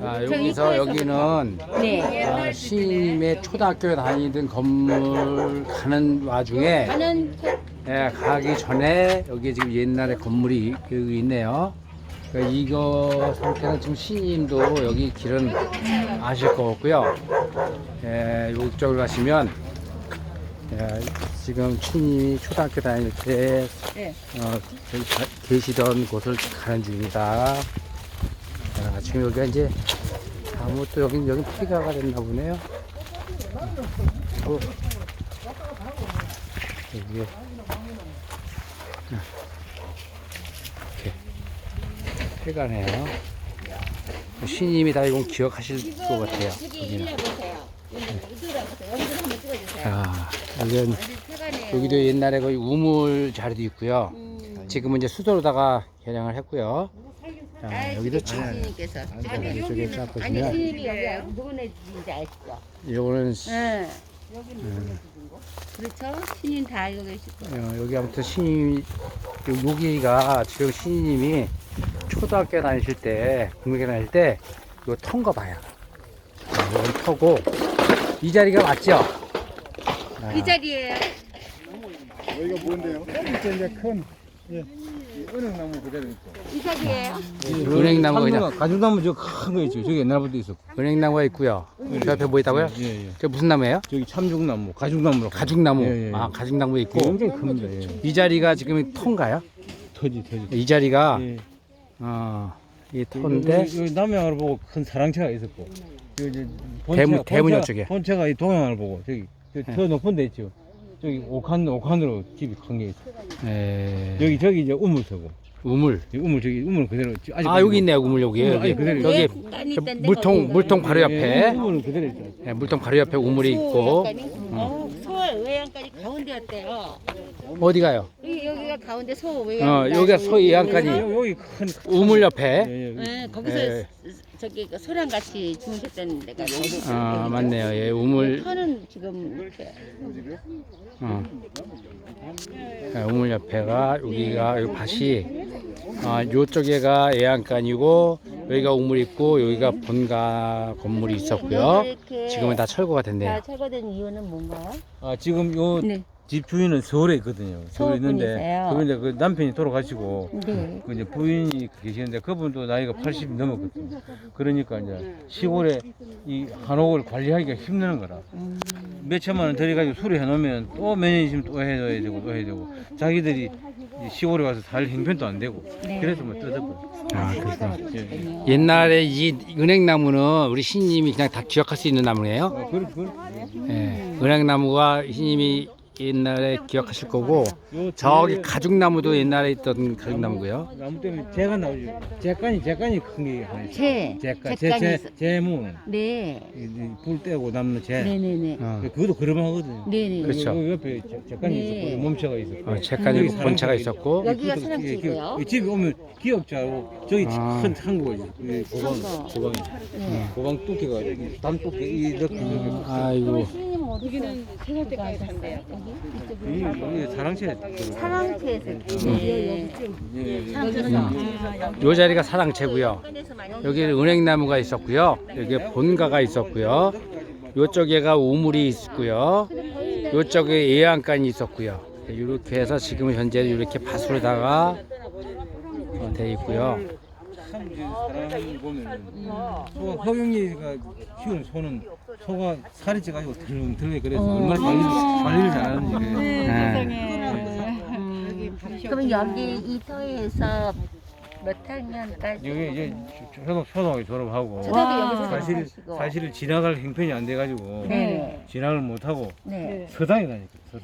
아, 여기서 여기는 네. 아, 신임의 초등학교 다니던 건물 가는 와중에 가는 예, 가기 전에 여기 지금 옛날에 건물이 여기 있네요. 그러니까 이거 상태는 지금 신임도 여기 길은 아실 것 같고요. 예, 이쪽으로 가시면 예, 지금 신임이 초등학교 다닐 때 네. 어, 계시던 곳을 가는 중입니다. 자, 지금 여기가 이제 아무 또 여기 여기 폐가가 됐나 보네요. 또 여기에 이렇게 폐가네요. 신님이 다 이건 기억하실 것 같아요. 여기는. 자, 여기는. 여기도 옛날에 거의 우물 자리도 있고요. 음. 지금은 이제 수도로다가 개량을 했고요. 자, 아, 여기도 참 신님께서 아니, 이쪽에 쫙 아니 보시면 신님이 여기 누구네 집인지 아시죠? 요거는 네. 그렇죠? 신인 다 알고 계실 거예요. 어, 여기 아무튼 신임 여기가 지금 신임이 초등학교 다니실 때 국민학교 다닐 때 이거 턴거 봐요. 자, 이건 터고 이 자리가 맞죠? 아, 이 자리에요. 여기가 뭔데요? 이제 이제 큰 예, 이 은행나무 그대로 있고. 이 자리에요. 은행나무가 그냥 가죽나무 저 큰 거 있죠. 저기 옛날부터 있었고. 은행나무가 있고요. 저 옆에 뭐 있다고요? 예, 예. 저 무슨 나무예요? 저기 참죽나무, 가죽나무로. 가죽나무. 예, 예. 아 가죽나무 있고 굉장히 큽니다. 예. 이 자리가 지금 터인가요? 터지, 터지. 이 자리가 예. 어, 이 터인데 여기, 여기 남양을 보고 큰 사랑채가 있었고. 여기 이제 대문- 대문 본체가- 옆쪽에. 본체가 이 동양을 보고 저기 저, 저 예. 높은 데 있죠. 저기 옥한 옥한으로 집이 큰 게 있어. 에, 여기 저기 이제 우물터고. 우물. 이 우물 저기 우물 그대로 지- 아직 아 여기 있네요 우물 여기 우물 여기 아니, 그대로 여기 저 물통? 물통 바로 예, 옆에 우물은 그대로 있죠. 예, 물통 바로 옆에 우물이 있고 어, 서울 외양까지 가운데였대요. 어디 가요? 여기, 여기가 가운데 서 외양. 어 여기가 서해안까지 여기, 여기 큰 우물 옆에 예, 예. 네, 거기서 예. 저기 그 소랑 같이 주무셨던 데가 여기. 아 맞네요 예 우물 터는 지금 이렇게 어. 예, 우물 옆에가 여기가 여기 밭이 아 요쪽에가 애안간이고 여기가 우물 있고 여기가 본가 건물이 있었고요 이렇게 지금은 다 철거가 됐네요 다 철거된 이유는 뭔가요? 아 지금 요 네. 집 주인은 서울에 있거든요. 서울에 있는데 서울 분이세요? 그런데 그 남편이 돌아가시고 네. 그 이제 부인이 계시는데 그분도 나이가 80이 넘었거든요. 그러니까 이제 시골에 이 한옥을 관리하기가 힘드는 거라. 음. 몇 천만 원 들여가지고 수리해 놓으면 또 몇 년 있으면 또 해줘야 되고 또 해야 되고 자기들이 이 시골에 와서 살 형편도 안 되고 네. 그래서 뭐 뜯어버려. 아 그렇구나 예. 옛날에 이 은행나무는 우리 신님이 그냥 다 기억할 수 있는 나무예요 어, 그걸 그걸 예, 은행나무가 신님이 옛날에 기억하실 거고 요 저기 뒤에 가죽나무도 옛날에 있던 가죽나무고요. 나무 때문에 재가 나오죠. 재간이 재간이 큰 게 하나 있어. 재. 재간 재 재재 재문 네. 이- 불 떼고 남는 재. 네네네. 어, 그것도 그러하거든요. 네네. 그렇죠. 여기 옆에 재간이 네. 있었고 몸체가 있었고. 어, 책가지고 여기 본체가 사람들이- 있었고 여기가 그것도 사랑채고요. 이 집에 오면 기억자로 저기 아. 큰 창고가 있어요. 이 고방. 고방이 네. 고방 이담 뚜께 이렇게 이렇게 아이고 신님 어디는 세 살 때까지 산대요. 여기 이이 사랑채 사랑채에서 네. 예, 사랑채에서 요 자리가 사랑채고요. 여기 은행나무가 있었고요. 여기 본가가 있었고요. 요쪽에가 우물이 있고요. 요쪽에 예안간이 있었고요. 이렇게 해서 지금 현재 이렇게 밭으로다가 어, 돼 있고요. 참 이제 사람 보면 소가 허경이가 키우는 소는 소가 살이 쪄가지고 덜렁덜렁 그래서 얼마나 관리를, 관리를 잘하는지 네. 그럼 여기 이 터에서 몇 학년까지? 여기 이제 초등 초등학교 졸업하고. 초등학교 여기서 사실 졸업하시고. 사실 지나갈 형편이 안 돼가지고 네. 진학을 못하고 네. 서당에 다니고